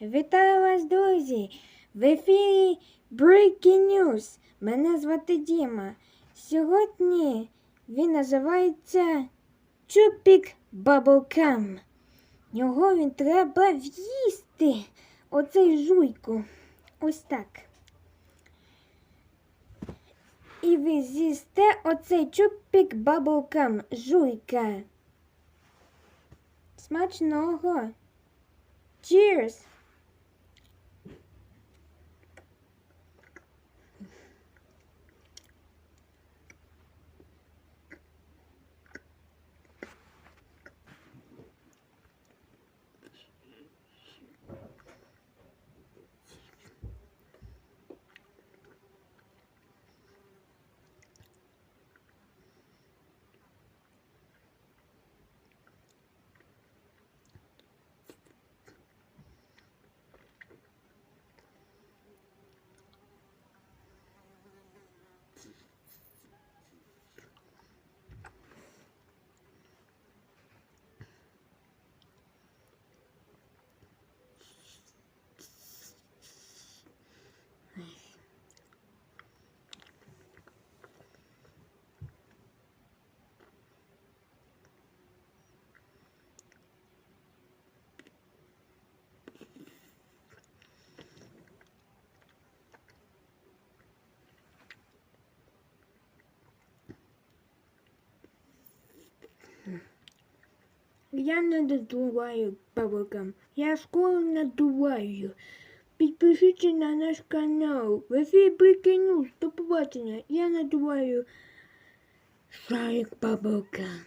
Вітаю вас, друзі! В ефірі Breaking News. Мене звати Діма. Сьогодні він називається Чупік Баблкам. Його він треба в'їсти. Оцей жуйку. Ось так. І ви з'їсте оцей чупік баблкам жуйка. Смачного! Cheers! Я не надуваю бабакам. Я скоро надуваю. Підпишіться на наш канал. В ефірі Breaking News. До побачення. Я надуваю шарик бабакам.